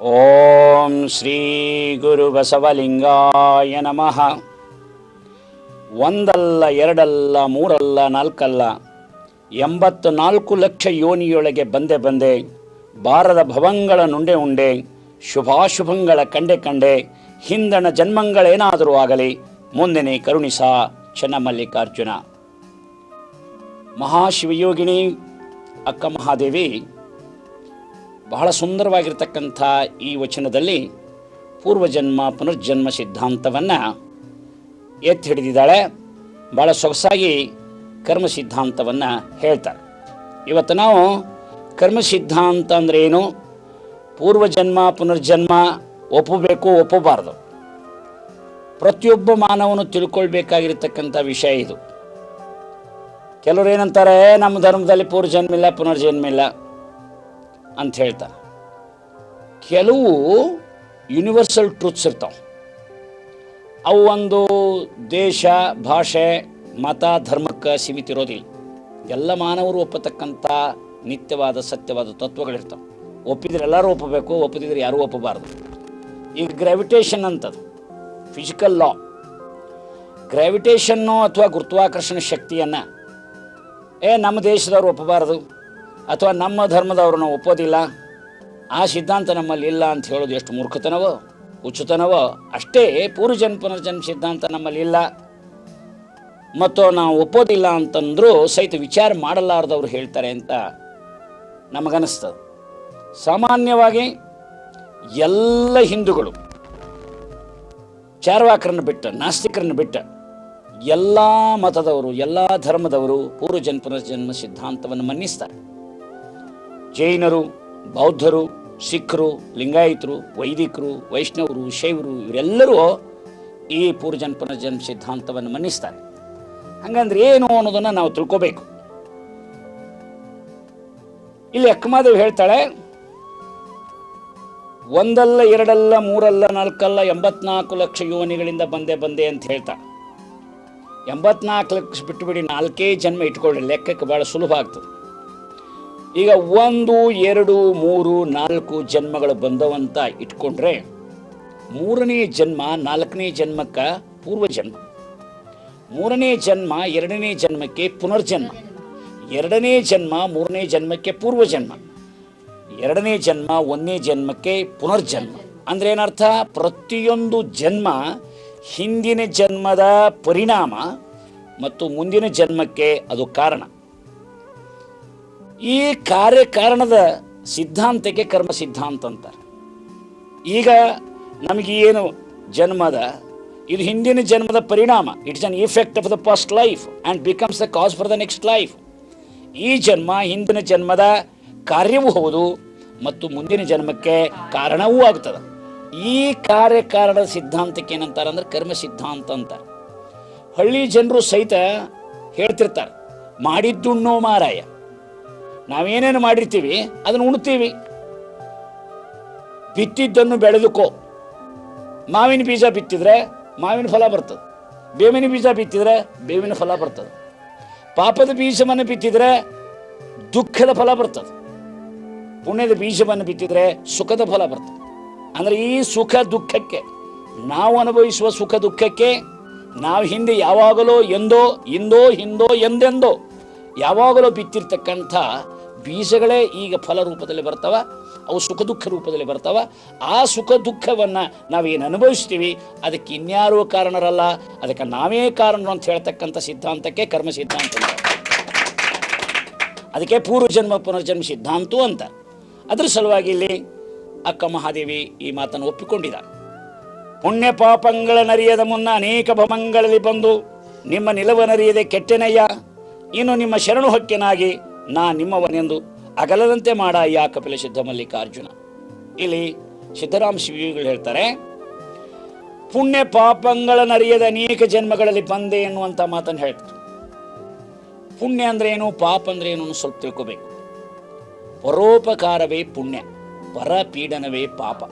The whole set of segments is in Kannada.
ಓಂ ಶ್ರೀ ಗುರು ಬಸವಲಿಂಗಾಯ ನಮಃ. ಒಂದಲ್ಲ, ಎರಡಲ್ಲ, ಮೂರಲ್ಲ, ನಾಲ್ಕಲ್ಲ, ಎಂಬತ್ತು ನಾಲ್ಕು ಲಕ್ಷ ಯೋನಿಯೊಳಗೆ ಬಂದೆ ಬಂದೆ ಬಾರದ ಭವಂಗಳ ನುಂಡೆ ಉಂಡೆ, ಶುಭಾಶುಭಂಗಳ ಕಂಡೆ ಕಂಡೆ, ಹಿಂದಣ ಜನ್ಮಂಗಳೇನಾದರೂ ಆಗಲಿ, ಮುಂದೆನೆ ಕರುಣಿಸ ಚೆನ್ನಮಲ್ಲಿಕಾರ್ಜುನ ಮಹಾಶಿವಯೋಗಿನಿ, ಅಕ್ಕ ಮಹಾದೇವಿ ಬಹಳ ಸುಂದರವಾಗಿರ್ತಕ್ಕಂಥ ಈ ವಚನದಲ್ಲಿ ಪೂರ್ವಜನ್ಮ ಪುನರ್ಜನ್ಮ ಸಿದ್ಧಾಂತವನ್ನು ಎತ್ತಿ ಹಿಡಿದಿದ್ದಾಳೆ. ಭಾಳ ಸೊಗಸಾಗಿ ಕರ್ಮ ಸಿದ್ಧಾಂತವನ್ನು ಹೇಳ್ತಾರೆ. ಇವತ್ತು ನಾವು ಕರ್ಮ ಸಿದ್ಧಾಂತ ಅಂದ್ರೆ ಏನು? ಪೂರ್ವಜನ್ಮ, ಪುನರ್ಜನ್ಮ ಒಪ್ಪಬೇಕು, ಒಪ್ಪಬಾರ್ದು. ಪ್ರತಿಯೊಬ್ಬ ಮಾನವನು ತಿಳ್ಕೊಳ್ಬೇಕಾಗಿರ್ತಕ್ಕಂಥ ವಿಷಯ ಇದು. ಕೆಲವರು ಏನಂತಾರೆ, ನಮ್ಮ ಧರ್ಮದಲ್ಲಿ ಪೂರ್ವಜನ್ಮ ಇಲ್ಲ, ಪುನರ್ಜನ್ಮ ಇಲ್ಲ. ಅಂತ ಹೇಳ್ತಾರೆ. ಕೆಲವು ಯೂನಿವರ್ಸಲ್ ಟ್ರೂತ್ಸ್ ಇರ್ತಾವೆ. ಅವು ಒಂದು ದೇಶ, ಭಾಷೆ, ಮತ, ಧರ್ಮಕ್ಕೆ ಸೀಮಿತ ಇರೋದಿಲ್ಲ ಎಲ್ಲ ಮಾನವರು ಒಪ್ಪತಕ್ಕಂಥ ನಿತ್ಯವಾದ, ಸತ್ಯವಾದ ತತ್ವಗಳಿರ್ತಾವೆ. ಒಪ್ಪಿದ್ರೆ ಎಲ್ಲರೂ ಒಪ್ಪಬೇಕು, ಒಪ್ಪದಿದ್ರೆ ಯಾರೂ ಒಪ್ಪಬಾರ್ದು. ಈಗ ಗ್ರಾವಿಟೇಷನ್ ಅಂತದು ಫಿಸಿಕಲ್ ಲಾ ಗ್ರಾವಿಟೇಷನ್ನು ಅಥವಾ ಗುರುತ್ವಾಕರ್ಷಣ ಶಕ್ತಿಯನ್ನು, ಏ, ನಮ್ಮ ದೇಶದವ್ರು ಒಪ್ಪಬಾರದು? ಅಥವಾ ನಮ್ಮ ಧರ್ಮದವ್ರನ್ನ ಒಪ್ಪೋದಿಲ್ಲ? ಆ ಸಿದ್ಧಾಂತ ನಮ್ಮಲ್ಲಿ ಇಲ್ಲ ಅಂತ ಹೇಳೋದು ಎಷ್ಟು ಮೂರ್ಖತನವೋ? ಹುಚ್ಚುತನವೋ? ಅಷ್ಟೇ, ಪೂರ್ವಜನ್ ಪುನರ್ಜನ್ಮ ಸಿದ್ಧಾಂತ ನಮ್ಮಲ್ಲಿ ಇಲ್ಲ. ಮತ್ತು ನಾವು ಒಪ್ಪೋದಿಲ್ಲ ಅಂತಂದರೂ ಸಹಿತ ವಿಚಾರ ಮಾಡಲಾರ್ದವ್ರು ಹೇಳ್ತಾರೆ ಅಂತ ನಮಗನಿಸ್ತದೆ ಸಾಮಾನ್ಯವಾಗಿ ಎಲ್ಲ ಹಿಂದೂಗಳು ಚಾರ್ವಾಕರನ್ನು ಬಿಟ್ಟ, ನಾಸ್ತಿಕರನ್ನು ಬಿಟ್ಟ, ಎಲ್ಲ ಮತದವರು, ಎಲ್ಲ ಧರ್ಮದವರು ಪೂರ್ವಜನ್ ಪುನರ್ಜನ್ಮ ಸಿದ್ಧಾಂತವನ್ನು ಮನ್ನಿಸ್ತಾರೆ. ಜೈನರು, ಬೌದ್ಧರು, ಸಿಖ್ರು, ಲಿಂಗಾಯತರು, ವೈದಿಕರು, ವೈಷ್ಣವರು, ಶೈವರು ಇವರೆಲ್ಲರೂ ಈ ಪೂರ್ವಜನ್ ಪುನರ್ಜನ್ಮ ಸಿದ್ಧಾಂತವನ್ನು ಮನ್ನಿಸ್ತಾರೆ. ಹಂಗಂದ್ರೆ ಏನು ಅನ್ನೋದನ್ನು ನಾವು ತಿಳ್ಕೋಬೇಕು. ಇಲ್ಲಿ ಅಕ್ಕಮಾದೇವಿ ಹೇಳ್ತಾಳೆ, ಒಂದಲ್ಲ, ಎರಡಲ್ಲ, ಮೂರಲ್ಲ, ನಾಲ್ಕಲ್ಲ, ಎಂಬತ್ನಾಲ್ಕು ಲಕ್ಷ ಯೋನಿಗಳಿಂದ ಬಂದೆ ಬಂದೆ ಅಂತ ಹೇಳ್ತಾ. ಎಂಬತ್ನಾಲ್ಕು ಲಕ್ಷ ಬಿಟ್ಟುಬಿಡಿ ನಾಲ್ಕೇ ಜನ್ಮ ಇಟ್ಕೊಳ್ಳಿ, ಲೆಕ್ಕಕ್ಕೆ ಭಾಳ ಸುಲಭ ಆಗ್ತದೆ. ಈಗ ಒಂದು, ಎರಡು, ಮೂರು, ನಾಲ್ಕು ಜನ್ಮಗಳು ಬಂದವಂತ ಇಟ್ಕೊಂಡ್ರೆ ಮೂರನೇ ಜನ್ಮ, ನಾಲ್ಕನೇ ಜನ್ಮಕ್ಕೆ ಪೂರ್ವ ಜನ್ಮ ಮೂರನೇ ಜನ್ಮ, ಎರಡನೇ ಜನ್ಮಕ್ಕೆ ಪುನರ್ಜನ್ಮ. ಎರಡನೇ ಜನ್ಮ, ಮೂರನೇ ಜನ್ಮಕ್ಕೆ ಪೂರ್ವ ಜನ್ಮ ಎರಡನೇ ಜನ್ಮ, ಒಂದನೇ ಜನ್ಮಕ್ಕೆ ಪುನರ್ಜನ್ಮ. ಅಂದ್ರೆ ಏನರ್ಥ? ಪ್ರತಿಯೊಂದು ಜನ್ಮ ಹಿಂದಿನ ಜನ್ಮದ ಪರಿಣಾಮ ಮತ್ತು ಮುಂದಿನ ಜನ್ಮಕ್ಕೆ ಅದು ಕಾರಣ. ಈ ಕಾರ್ಯಕಾರಣದ ಸಿದ್ಧಾಂತಕ್ಕೆ ಕರ್ಮ ಸಿದ್ಧಾಂತ ಅಂತಾರೆ. ಈಗ ನಮಗೆ ಏನು ಜನ್ಮದ, ಇದು ಹಿಂದಿನ ಜನ್ಮದ ಪರಿಣಾಮ. It's an effect of the first life and becomes the cause for the next life ಈ ಜನ್ಮ ಹಿಂದಿನ ಜನ್ಮದ ಕಾರ್ಯವೂ ಹೌದು ಮತ್ತು ಮುಂದಿನ ಜನ್ಮಕ್ಕೆ ಕಾರಣವೂ ಆಗ್ತದೆ. ಈ ಕಾರ್ಯಕಾರಣದ ಸಿದ್ಧಾಂತಕ್ಕೆ ಏನಂತಾರೆ ಅಂದ್ರೆ ಕರ್ಮ ಸಿದ್ಧಾಂತ ಅಂತಾರೆ. ಹಳ್ಳಿ ಜನರು ಸಹಿತ ಹೇಳ್ತಿರ್ತಾರೆ ಮಾಡಿದ್ದುಣ್ಣೋ ಮಾರಾಯ. ನಾವೇನೇನು ಮಾಡಿರ್ತೀವಿ, ಅದನ್ನು ಉಣ್ತೀವಿ. ಬಿತ್ತಿದ್ದನ್ನು ಬೆಳೆದುಕೋ. ಮಾವಿನ ಬೀಜ ಬಿತ್ತಿದ್ರೆ ಮಾವಿನ ಫಲ ಬರ್ತದೆ. ಬೇವಿನ ಬೀಜ ಬಿತ್ತಿದ್ರೆ ಬೇವಿನ ಫಲ ಬರ್ತದೆ. ಪಾಪದ ಬೀಜವನ್ನು ಬಿತ್ತಿದ್ರೆ ದುಃಖದ ಫಲ ಬರ್ತದೆ. ಪುಣ್ಯದ ಬೀಜವನ್ನು ಬಿತ್ತಿದ್ರೆ ಸುಖದ ಫಲ ಬರ್ತದೆ. ಅಂದರೆ ಈ ಸುಖ ದುಃಖಕ್ಕೆ, ನಾವು ಅನುಭವಿಸುವ ಸುಖ ದುಃಖಕ್ಕೆ, ನಾವು ಹಿಂದೆ ಯಾವಾಗಲೋ ಎಂದೋ ಇಂದೋ ಹಿಂದೋ ಎಂದೆಂದೋ, ಯಾವಾಗಲೋ ಬಿತ್ತಿರ್ತಕ್ಕಂಥ ಬೀಜಗಳೇ ಈಗ ಫಲ ರೂಪದಲ್ಲಿ ಬರ್ತವ, ಅವು ಸುಖ ದುಃಖ ರೂಪದಲ್ಲಿ ಬರ್ತವ. ಆ ಸುಖ ದುಃಖವನ್ನು ನಾವೇನು ಅನುಭವಿಸ್ತೀವಿ? ಅದಕ್ಕೆ ಇನ್ಯಾರೂ ಕಾರಣರಲ್ಲ? ಅದಕ್ಕೆ ನಾವೇ ಕಾರಣರು ಅಂತ ಹೇಳ್ತಕ್ಕಂಥ ಸಿದ್ಧಾಂತಕ್ಕೆ ಕರ್ಮ ಸಿದ್ಧಾಂತ. ಅದಕ್ಕೆ ಪೂರ್ವಜನ್ಮ ಪುನರ್ಜನ್ಮ ಸಿದ್ಧಾಂತ ಅಂತ. ಅದರ ಸಲುವಾಗಿ ಇಲ್ಲಿ ಅಕ್ಕ ಮಹಾದೇವಿ ಈ ಮಾತನ್ನು ಒಪ್ಪಿಕೊಂಡಿದ. ಪುಣ್ಯ ಪಾಪಂಗಳ ನರಿಯದ ಮುನ್ನ ಅನೇಕ ಭಮಗಳಲ್ಲಿ ಬಂದು, ನಿಮ್ಮ ನಿಲವನರಿಯದೆ ಕೆಟ್ಟೆನಯ್ಯ, ಇನ್ನು ನಿಮ್ಮ ಶರಣು ಹಕ್ಕಿನಾಗಿ ನಾ ನಿಮ್ಮವನೆಂದು ಅಗಲದಂತೆ ಮಾಡ ಯಾ ಕಪಿಲ ಸಿದ್ಧ ಮಲ್ಲಿಕಾರ್ಜುನ. ಇಲ್ಲಿ ಸಿದ್ದರಾಮ ಶಿವಿಗಳು ಹೇಳ್ತಾರೆ, ಪುಣ್ಯ ಪಾಪಗಳ ನರಿಯದ ಅನೇಕ ಜನ್ಮಗಳಲ್ಲಿ ಬಂದೆ ಎನ್ನುವಂಥ ಮಾತನ್ನು ಹೇಳ್ತಾರೆ. ಪುಣ್ಯ ಅಂದ್ರೆ ಏನು? ಪಾಪ ಅಂದ್ರೆ ಏನು ಸ್ವಲ್ಪ ತಿಳ್ಕೋಬೇಕು. ಪರೋಪಕಾರವೇ ಪುಣ್ಯ, ಪರಪೀಡನವೇ ಪಾಪ.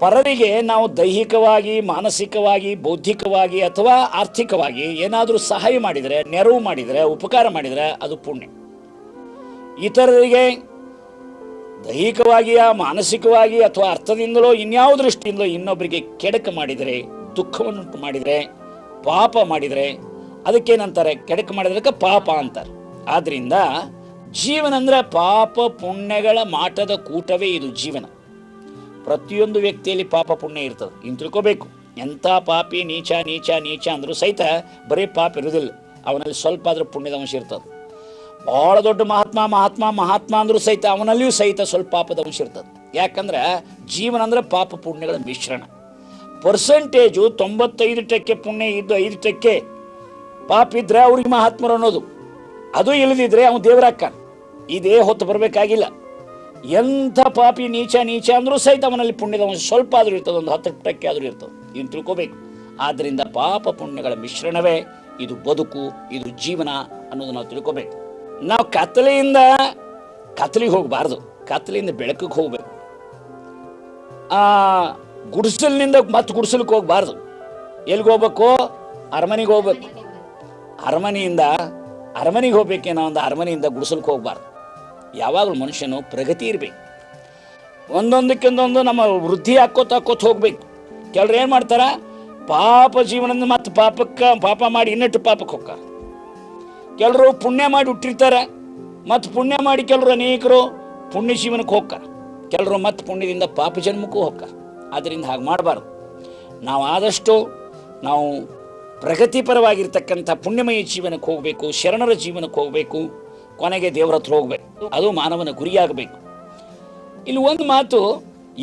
ಪರರಿಗೆ ನಾವು ದೈಹಿಕವಾಗಿ, ಮಾನಸಿಕವಾಗಿ, ಬೌದ್ಧಿಕವಾಗಿ ಅಥವಾ ಆರ್ಥಿಕವಾಗಿ ಏನಾದರೂ ಸಹಾಯ ಮಾಡಿದರೆ, ನೆರವು ಮಾಡಿದರೆ, ಉಪಕಾರ ಮಾಡಿದರೆ ಅದು ಪುಣ್ಯ. ಇತರರಿಗೆ ದೈಹಿಕವಾಗಿಯ ಮಾನಸಿಕವಾಗಿ ಅಥವಾ ಅರ್ಥದಿಂದಲೋ ಇನ್ಯಾವ ದೃಷ್ಟಿಯಿಂದಲೋ ಇನ್ನೊಬ್ಬರಿಗೆ ಕೆಡಕ ಮಾಡಿದರೆ, ದುಃಖವನ್ನುಂಟು ಮಾಡಿದರೆ, ಪಾಪ ಮಾಡಿದರೆ, ಅದಕ್ಕೇನಂತಾರೆ? ಕೆಡಕ ಮಾಡಿದ್ರಕ್ಕೆ ಪಾಪ ಅಂತಾರೆ. ಆದ್ದರಿಂದ ಜೀವನ ಅಂದರೆ ಪಾಪ ಪುಣ್ಯಗಳ ಮಾಟದ ಕೂಟವೇ ಇದು ಜೀವನ. ಪ್ರತಿಯೊಂದು ವ್ಯಕ್ತಿಯಲ್ಲಿ ಪಾಪ ಪುಣ್ಯ ಇರ್ತದೆ. ಇನ್ನು ತಿಳ್ಕೋಬೇಕು. ಎಂಥ ಪಾಪಿ ನೀಚ ನೀಚ ನೀಚ ಅಂದರೂ ಸಹಿತ ಬರೀ ಪಾಪ ಇರೋದಿಲ್ಲ ಅವನಲ್ಲಿ ಸ್ವಲ್ಪ ಆದರೂ ಪುಣ್ಯದ ಅಂಶ ಇರ್ತದೆ. ಭಾಳ ದೊಡ್ಡ ಮಹಾತ್ಮ ಮಹಾತ್ಮ ಮಹಾತ್ಮ ಅಂದ್ರೂ ಸಹಿತ ಅವನಲ್ಲಿಯೂ ಸಹಿತ ಸ್ವಲ್ಪ ಪಾಪದ ಅಂಶ ಇರ್ತದೆ. ಯಾಕಂದ್ರೆ ಜೀವನ ಅಂದ್ರೆ ಪಾಪ ಪುಣ್ಯಗಳ ಮಿಶ್ರಣ. ಪರ್ಸೆಂಟೇಜು ತೊಂಬತ್ತೈದು ಟಕ್ಕೆ ಪುಣ್ಯ ಇದ್ದು ಐದು ಟಕ್ಕೆ ಪಾಪ ಇದ್ರೆ ಅವ್ರಿಗೆ ಮಹಾತ್ಮರು ಅನ್ನೋದು. ಅದು ಇಲ್ಲದಿದ್ರೆ ಅವನು ದೇವರಕ್ಕ ಇದೇ ಹೊತ್ತು ಬರಬೇಕಾಗಿಲ್ಲ. ಎಂಥ ಪಾಪಿ ನೀಚ ನೀಚ ಅಂದ್ರೂ ಸಹಿತ ಅವನಲ್ಲಿ ಪುಣ್ಯದ ಅಂಶ ಸ್ವಲ್ಪ ಆದರೂ ಇರ್ತದೆ. ಒಂದು ಹತ್ತು ಟಕ್ಕೆ ಆದರೂ ಇರ್ತದೆ. ಇನ್ನು ತಿಳ್ಕೋಬೇಕು. ಆದ್ದರಿಂದ ಪಾಪ ಪುಣ್ಯಗಳ ಮಿಶ್ರಣವೇ. ಇದು ಬದುಕು, ಇದು ಜೀವನ ಅನ್ನೋದು ನಾವು ತಿಳ್ಕೋಬೇಕು. ನಾವು ಕತ್ತಲೆಯಿಂದ ಕತ್ತಲಿಗೆ ಹೋಗಬಾರ್ದು. ಕತ್ತಲೆಯಿಂದ ಬೆಳಕಿಗೆ ಹೋಗ್ಬೇಕು. ಆ ಗುಡಿಸಲಿನಿಂದ ಮತ್ತೆ ಗುಡಿಸಲಿಕ್ಕೆ ಹೋಗಬಾರ್ದು. ಎಲ್ಲಿಗೆ ಹೋಗ್ಬೇಕು? ಅರಮನೆಗೆ ಹೋಗ್ಬೇಕು. ಅರಮನೆಯಿಂದ, ಅರಮನೆಗೆ ಹೋಗ್ಬೇಕೇನೋ ಒಂದು ಅರಮನೆಯಿಂದ ಗುಡಿಸಲಿಕ್ಕೆ ಹೋಗಬಾರ್ದು. ಯಾವಾಗಲೂ ಮನುಷ್ಯನು ಪ್ರಗತಿ ಇರಬೇಕು. ಒಂದೊಂದಕ್ಕೊಂದೊಂದು ನಮ್ಮ ವೃದ್ಧಿ ಹಾಕೋತ ಹಾಕೋತ ಹೋಗ್ಬೇಕು. ಕೆಲವ್ರು ಏನು ಮಾಡ್ತಾರ? ಪಾಪ ಜೀವನದಿಂದ ಮತ್ತು ಪಾಪಕ್ಕೆ ಪಾಪ ಮಾಡಿ ಇನ್ನಟ್ಟು ಪಾಪಕ್ಕೆ ಹೋಗ್ತಾರೆ? ಕೆಲವರು ಪುಣ್ಯ ಮಾಡಿ ಹುಟ್ಟಿರ್ತಾರೆ, ಮತ್ತು ಪುಣ್ಯ ಮಾಡಿ ಕೆಲರು ಅನೇಕರು ಪುಣ್ಯ ಜೀವನಕ್ಕೆ ಹೋಗ್ತಾರೆ ಕೆಲರು ಮತ್ತು ಪುಣ್ಯದಿಂದ ಪಾಪ ಜನ್ಮಕ್ಕೂ ಹೋಗ್ತಾರೆ ಆದ್ದರಿಂದ ಹಾಗೆ ಮಾಡಬಾರ್ದು. ನಾವು ಆದಷ್ಟು ನಾವು ಪ್ರಗತಿಪರವಾಗಿರ್ತಕ್ಕಂಥ ಪುಣ್ಯಮಯ ಜೀವನಕ್ಕೆ ಹೋಗಬೇಕು, ಶರಣರ ಜೀವನಕ್ಕೆ ಹೋಗಬೇಕು, ಕೊನೆಗೆ ದೇವರ ಹತ್ರ ಹೋಗಬೇಕು. ಅದು ಮಾನವನ ಗುರಿಯಾಗಬೇಕು. ಇಲ್ಲಿ ಒಂದು ಮಾತು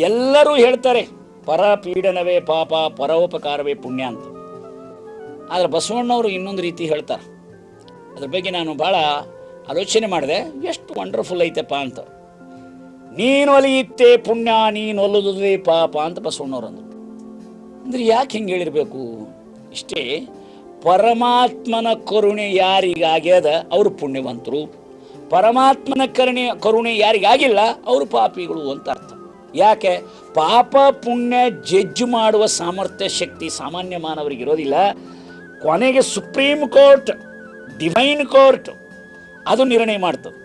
ಎಲ್ಲರೂ ಹೇಳ್ತಾರೆ ಪರ ಪೀಡನವೇ ಪಾಪ, ಪರೋಪಕಾರವೇ ಪುಣ್ಯ ಅಂತ. ಆದರೆ ಬಸವಣ್ಣವರು ಇನ್ನೊಂದು ರೀತಿ ಹೇಳ್ತಾರೆ. ಅದ್ರ ಬಗ್ಗೆ ನಾನು ಭಾಳ ಆಲೋಚನೆ ಮಾಡಿದೆ. ಎಷ್ಟು ವಂಡರ್ಫುಲ್ ಐತೆಪ್ಪ ಅಂತ. ನೀನು ಒಲಿಯುತ್ತೆ ಪುಣ್ಯ, ನೀನು ಒಲ್ಲದೇ ಪಾಪ ಅಂತ ಬಸವಣ್ಣವ್ರು ಅಂದರು. ಅಂದ್ರೆ ಯಾಕೆ ಹಿಂಗೆ ಹೇಳಿರ್ಬೇಕು? ಇಷ್ಟೇ ಪರಮಾತ್ಮನ ಕರುಣೆ ಯಾರಿಗಾಗ್ಯದ ಅವರು ಪುಣ್ಯವಂತರು. ಪರಮಾತ್ಮನ ಕರುಣೆ ಕರುಣೆ ಯಾರಿಗಾಗಿಲ್ಲ? ಅವರು ಪಾಪಿಗಳು ಅಂತ ಅರ್ಥ. ಯಾಕೆ? ಪಾಪ ಪುಣ್ಯ ಜಡ್ಜ್ ಮಾಡುವ ಸಾಮರ್ಥ್ಯ, ಶಕ್ತಿ ಸಾಮಾನ್ಯ ಮಾನವರಿಗೆ ಇರೋದಿಲ್ಲ ಕೊನೆಗೆ ಸುಪ್ರೀಂ ಕೋರ್ಟ್ ಡಿವೈನ್ ಕೋರ್ಟ್ ಅದು ನಿರ್ಣಯ ಮಾಡ್ತದೆ.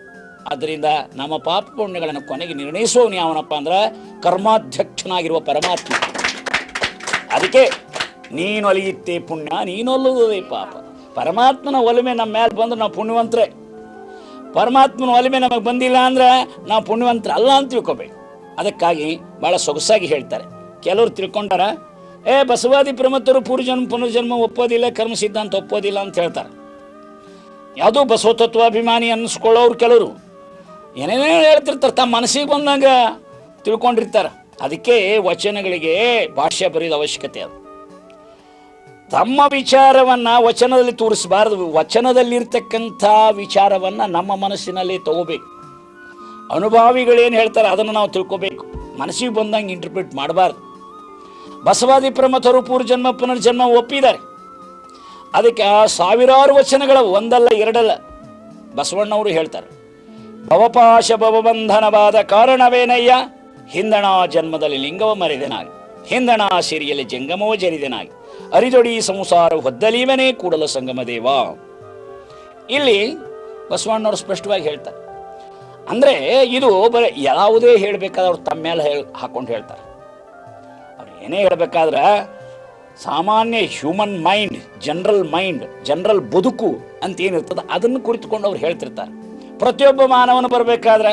ಆದ್ದರಿಂದ ನಮ್ಮ ಪಾಪ ಪುಣ್ಯಗಳನ್ನು ಕೊನೆಗೆ ನಿರ್ಣಯಿಸುವವನು ಯಾವನಪ್ಪ ಅಂದ್ರೆ ಕರ್ಮಾಧ್ಯಕ್ಷನಾಗಿರುವ ಪರಮಾತ್ಮ. ಅದಕ್ಕೆ ನೀನು ಅಲಿಯುತ್ತೆ ಪುಣ್ಯ, ನೀನು ಒಲ್ಲುವುದೇ ಪಾಪ. ಪರಮಾತ್ಮನ ಒಲಮೆ ನಮ್ಮ ಮೇಲೆ ಬಂದ್ರೆ ನಾವು ಪುಣ್ಯವಂತರೇ. ಪರಮಾತ್ಮನ ಒಲಮೆ ನಮಗೆ ಬಂದಿಲ್ಲ ಅಂದ್ರೆ ನಾವು ಪುಣ್ಯವಂತರ ಅಲ್ಲ ಅಂತ ತಿಳ್ಕೊಬೇಕು. ಅದಕ್ಕಾಗಿ ಭಾಳ ಸೊಗಸಾಗಿ ಹೇಳ್ತಾರೆ. ಕೆಲವರು ತಿಳ್ಕೊಂಡಾರ, ಏ ಬಸವಾದಿ ಪ್ರಮತ್ತರು ಪೂರ್ವಜನ್ಮ ಪುನರ್ಜನ್ಮ ಒಪ್ಪೋದಿಲ್ಲ, ಕರ್ಮ ಸಿದ್ಧಾಂತ ಒಪ್ಪೋದಿಲ್ಲ ಅಂತ ಹೇಳ್ತಾರೆ. ಯಾವುದೋ ಬಸವ ತತ್ವಾಭಿಮಾನಿ ಅನ್ನಿಸ್ಕೊಳ್ಳೋರು ಕೆಲವರು. ಏನೇನೇ ಹೇಳ್ತಿರ್ತಾರೆ, ತಮ್ಮ ಮನಸ್ಸಿಗೆ ಬಂದಂಗ ತಿಳ್ಕೊಂಡಿರ್ತಾರೆ. ಅದಕ್ಕೆ ವಚನಗಳಿಗೆ ಭಾಷ್ಯ ಬರೆಯೋದು ಅವಶ್ಯಕತೆ ಅದು. ತಮ್ಮ ವಿಚಾರವನ್ನು ವಚನದಲ್ಲಿ ತೋರಿಸಬಾರದು. ವಚನದಲ್ಲಿರ್ತಕ್ಕಂಥ ವಿಚಾರವನ್ನು ನಮ್ಮ ಮನಸ್ಸಿನಲ್ಲಿ ತಗೋಬೇಕು. ಅನುಭಾವಿಗಳೇನು ಹೇಳ್ತಾರೆ, ಅದನ್ನು ನಾವು ತಿಳ್ಕೋಬೇಕು. ಮನಸ್ಸಿಗೆ ಬಂದಂಗೆ ಇಂಟರ್ಪ್ರಿಟ್ ಮಾಡಬಾರ್ದು. ಬಸವಾದಿ ಪ್ರಮಥರು ಪೂರ್ವಜನ್ಮ ಪುನರ್ಜನ್ಮ ಒಪ್ಪಿದ್ದಾರೆ. ಅದಕ್ಕೆ ಆ ಸಾವಿರಾರು ವಚನಗಳ ಒಂದಲ್ಲ ಎರಡಲ್ಲ. ಬಸವಣ್ಣವರು ಹೇಳ್ತಾರೆ, ಭವಪಾಶ ಭವಬಂಧನವಾದ ಕಾರಣವೇನಯ್ಯ? ಹಿಂದಣ ಜನ್ಮದಲ್ಲಿ ಲಿಂಗವ ಮರೆದೆನಾಗಿ, ಹಿಂದಣ ಸಿರಿಯಲ್ಲಿ ಜಂಗಮೋ ಜರಿದನಾಗಿ ಅರಿದೊಡಿ ಸಂಸಾರ ಹೊದ್ದಲೀವನೇ ಕೂಡಲ ಸಂಗಮ ದೇವ? ಇಲ್ಲಿ ಬಸವಣ್ಣವರು ಸ್ಪಷ್ಟವಾಗಿ ಹೇಳ್ತಾರೆ. ಅಂದ್ರೆ ಇದು ಬರೀ ಯಾವುದೇ ಹೇಳಬೇಕಾದ್ರೆ ಅವ್ರು ತಮ್ಮ ಮೇಲೆ ಹೇಳಿ ಹಾಕೊಂಡು ಹೇಳ್ತಾರೆ. ಅವ್ರು ಏನೇ ಹೇಳ್ಬೇಕಾದ್ರೆ ಸಾಮಾನ್ಯ human mind general mind general ಬದುಕು ಅಂತ ಏನಿರ್ತದೆ, ಅದನ್ನು ಕುರಿತುಕೊಂಡು ಅವ್ರು ಹೇಳ್ತಿರ್ತಾರೆ. ಪ್ರತಿಯೊಬ್ಬ ಮಾನವನು ಬರಬೇಕಾದ್ರೆ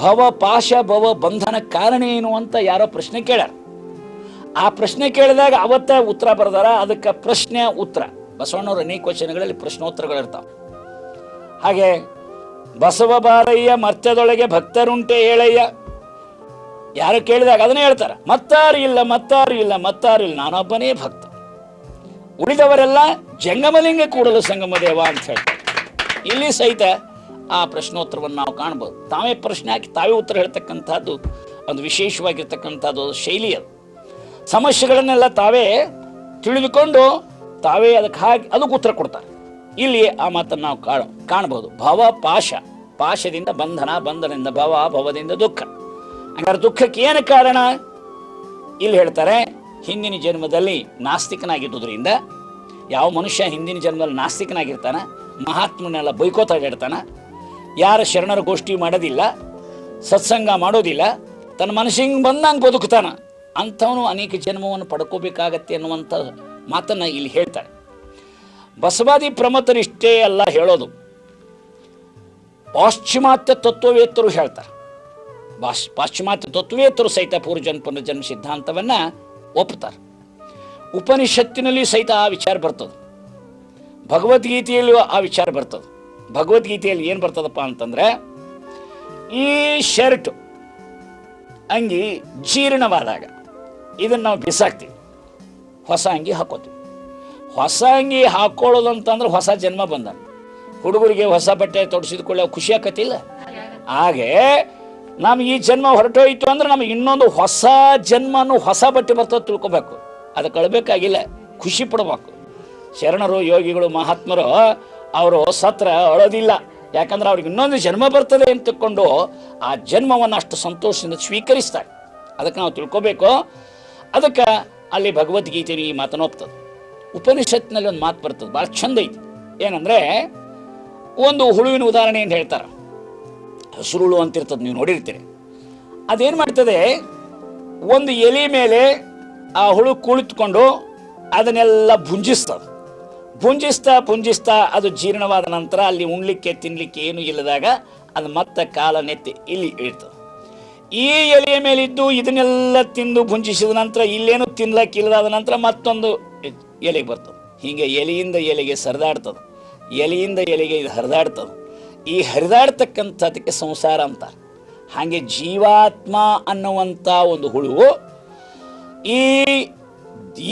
ಭವ ಪಾಶ ಭವ ಬಂಧನ ಕಾರಣ ಏನು ಅಂತ ಯಾರೋ ಪ್ರಶ್ನೆ ಕೇಳ್ಯಾರ. ಆ ಪ್ರಶ್ನೆ ಕೇಳಿದಾಗ ಅವತ್ತ ಉತ್ತರ ಬರ್ದಾರ, ಅದಕ್ಕೆ ಪ್ರಶ್ನೆ ಉತ್ತರ. ಬಸವಣ್ಣವ್ರ ಅನೇಕ ವಚನಗಳಲ್ಲಿ ಪ್ರಶ್ನೋತ್ತರಗಳಿರ್ತಾವೆ. ಹಾಗೆ ಬಸವ ಬಾರಯ್ಯ ಮರ್ತ್ಯದೊಳಗೆ ಭಕ್ತರುಂಟೆ ಹೇಳಯ್ಯ ಯಾರು ಕೇಳಿದಾಗ ಅದನ್ನೇ ಹೇಳ್ತಾರೆ, ಮತ್ತಾರು ಇಲ್ಲ ಮತ್ತಾರು ಇಲ್ಲ ಮತ್ತಾರು ಇಲ್ಲ, ನಾನೊಬ್ಬನೇ ಭಕ್ತ. ಉಳಿದವರೆಲ್ಲ ಜಂಗಮಲಿಂಗ ಕೂಡಲು ಸಂಗಮ ದೇವ ಅಂತ ಹೇಳ್ತಾರೆ. ಇಲ್ಲಿ ಸಹಿತ ಆ ಪ್ರಶ್ನೋತ್ತರವನ್ನು ನಾವು ಕಾಣ್ಬೋದು. ತಾವೇ ಪ್ರಶ್ನೆ ಹಾಕಿ ತಾವೇ ಉತ್ತರ ಹೇಳ್ತಕ್ಕಂಥದ್ದು, ಒಂದು ವಿಶೇಷವಾಗಿರ್ತಕ್ಕಂಥದ್ದು ಶೈಲಿ ಅದು. ಸಮಸ್ಯೆಗಳನ್ನೆಲ್ಲ ತಾವೇ ತಿಳಿದುಕೊಂಡು ತಾವೇ ಅದಕ್ಕೆ ಹಾಕಿ ಅದಕ್ಕೆ ಉತ್ತರ ಕೊಡ್ತಾರೆ. ಇಲ್ಲಿ ಆ ಮಾತನ್ನು ನಾವು ಕಾಣ, ಕಾಣ್ಬೋದು. ಭವ ಪಾಶ. ಪಾಶದಿಂದ ಬಂಧನ, ಬಂಧನದಿಂದ ಭವ, ಭವದಿಂದ ದುಃಖ. ಹಂಗಾರೆ ದುಃಖಕ್ಕೆ ಏನು ಕಾರಣ? ಇಲ್ಲಿ ಹೇಳ್ತಾರೆ, ಹಿಂದಿನ ಜನ್ಮದಲ್ಲಿ ನಾಸ್ತಿಕನಾಗಿದ್ದುದರಿಂದ ಯಾವ ಮನುಷ್ಯ ಹಿಂದಿನ ಜನ್ಮದಲ್ಲಿ ನಾಸ್ತಿಕನಾಗಿರ್ತಾನ ಮಹಾತ್ಮನೆಲ್ಲ ಬೈಕೋತ ಹೇಳ್ತಾನ ಯಾರ ಶರಣರ ಗೋಷ್ಠಿ ಮಾಡೋದಿಲ್ಲ, ಸತ್ಸಂಗ ಮಾಡೋದಿಲ್ಲ, ತನ್ನ ಮನಸ್ಸಿಗೆ ಬಂದಂಗೆ ಬದುಕ್ತಾನ, ಅಂಥವನು ಅನೇಕ ಜನ್ಮವನ್ನು ಪಡ್ಕೋಬೇಕಾಗತ್ತೆ ಅನ್ನುವಂಥ ಮಾತನ್ನು ಇಲ್ಲಿ ಹೇಳ್ತಾರೆ. ಬಸವಾದಿ ಪ್ರಮತರಿಷ್ಟೇ ಅಲ್ಲ ಹೇಳೋದು. ಪಾಶ್ಚಿಮಾತ್ಯ ತತ್ವವೇತ್ತರು ಹೇಳ್ತಾರೆ. ಪಾಶ್ಚಿಮಾತ್ಯ ತತ್ವೇತರು ಸಹಿತ ಪೂರ್ವಜನ್ ಪುನರ್ಜನ್ಮ ಸಿದ್ಧಾಂತವನ್ನು ಒಪ್ಪುತ್ತಾರೆ. ಉಪನಿಷತ್ತಿನಲ್ಲಿ ಸಹಿತ ಆ ವಿಚಾರ ಬರ್ತದೆ. ಭಗವದ್ಗೀತೆಯಲ್ಲೂ ಆ ವಿಚಾರ ಬರ್ತದೆ. ಭಗವದ್ಗೀತೆಯಲ್ಲಿ ಏನು ಬರ್ತದಪ್ಪ ಅಂತಂದ್ರೆ, ಈ ಶರ್ಟ್ ಅಂಗಿ ಜೀರ್ಣವಾದಾಗ ಇದನ್ನು ನಾವು ಬಿಸಾಕ್ತೀವಿ. ಹೊಸ ಅಂಗಿ ಹಾಕೋತೀವಿ. ಹೊಸ ಅಂಗಿ ಹಾಕೊಳ್ಳೋದು ಅಂತಂದ್ರೆ ಹೊಸ ಜನ್ಮ ಬಂದ. ಹುಡುಗರಿಗೆ ಹೊಸ ಬಟ್ಟೆ ತೊಡಿಸಿದ್ಕೊಳ್ಳೆ ಖುಷಿ ಆಕತಿಲ್ಲ ಹಾಗೆ ನಮ್ಗೆ ಈ ಜನ್ಮ ಹೊರಟೋಯ್ತು ಅಂದ್ರೆ ನಮಗೆ ಇನ್ನೊಂದು ಹೊಸ ಜನ್ಮನು ಹೊಸ ಬಟ್ಟೆ ಬರ್ತದೆ ತಿಳ್ಕೊಬೇಕು. ಅದಕ್ಕೆ ಅಳಬೇಕಾಗಿಲ್ಲ ಖುಷಿ ಪಡ್ಬೇಕು. ಶರಣರು, ಯೋಗಿಗಳು, ಮಹಾತ್ಮರು, ಅವರು ಸತ್ರ ಅಳೋದಿಲ್ಲ. ಯಾಕಂದ್ರೆ ಅವ್ರಿಗೆ ಇನ್ನೊಂದು ಜನ್ಮ ಬರ್ತದೆ ಅಂತ ತಿಳ್ಕೊಂಡು ಆ ಜನ್ಮವನ್ನು ಅಷ್ಟು ಸಂತೋಷದಿಂದ ಸ್ವೀಕರಿಸ್ತಾರೆ. ಅದಕ್ಕೆ ನಾವು ತಿಳ್ಕೊಬೇಕು. ಅದಕ್ಕೆ ಅಲ್ಲಿ ಭಗವದ್ಗೀತೆ ಈ ಮಾತನ್ನು ಹೋಗ್ತದೆ ಉಪನಿಷತ್ನಲ್ಲಿ ಒಂದು ಮಾತು ಬರ್ತದೆ, ಭಾಳ ಚಂದ ಐತಿ. ಏನಂದ್ರೆ, ಒಂದು ಹುಳುವಿನ ಉದಾಹರಣೆ ಅಂತ ಹೇಳ್ತಾರೆ. ಹಸುರುಳು ಅಂತಿರ್ತದೆ, ನೀವು ನೋಡಿರ್ತೀರಿ. ಅದೇನು ಮಾಡ್ತದೆ, ಒಂದು ಎಲೆ ಮೇಲೆ ಆ ಹುಳು ಕುಳಿತುಕೊಂಡು ಅದನ್ನೆಲ್ಲ ಭುಂಜಿಸ್ತದೆ ಭುಂಜಿಸ್ತಾ ಭುಂಜಿಸ್ತಾ ಅದು ಜೀರ್ಣವಾದ ನಂತರ ಅಲ್ಲಿ ಉಣ್ಲಿಕ್ಕೆ ತಿನ್ನಲಿಕ್ಕೆ ಏನು ಇಲ್ಲದಾಗ ಅದು ಮತ್ತೆ ಕಾಲ ನೆತ್ತಿ ಇಲ್ಲಿ ಇಳ್ತದೆ ಈ ಎಲೆಯ ಮೇಲಿದ್ದು ಇದನ್ನೆಲ್ಲ ತಿಂದು ಭುಂಜಿಸಿದ ನಂತರ ಇಲ್ಲೇನು ತಿನ್ಲಕ್ಕೆ ಇಲ್ಲದಾದ ನಂತರ ಮತ್ತೊಂದು ಎಲೆಗೆ ಬರ್ತದೆ. ಹೀಗೆ ಎಲೆಯಿಂದ ಎಲೆಗೆ ಸರಿದಾಡ್ತದೆ. ಎಲೆಯಿಂದ ಎಲೆಗೆ ಇದು ಹರಿದಾಡ್ತದೆ. ಈ ಹರಿದಾಡ್ತಕ್ಕಂಥದಕ್ಕೆ ಸಂಸಾರ ಅಂತಾರೆ. ಹಾಗೆ ಜೀವಾತ್ಮ ಅನ್ನುವಂಥ ಒಂದು ಹುಳು ಈ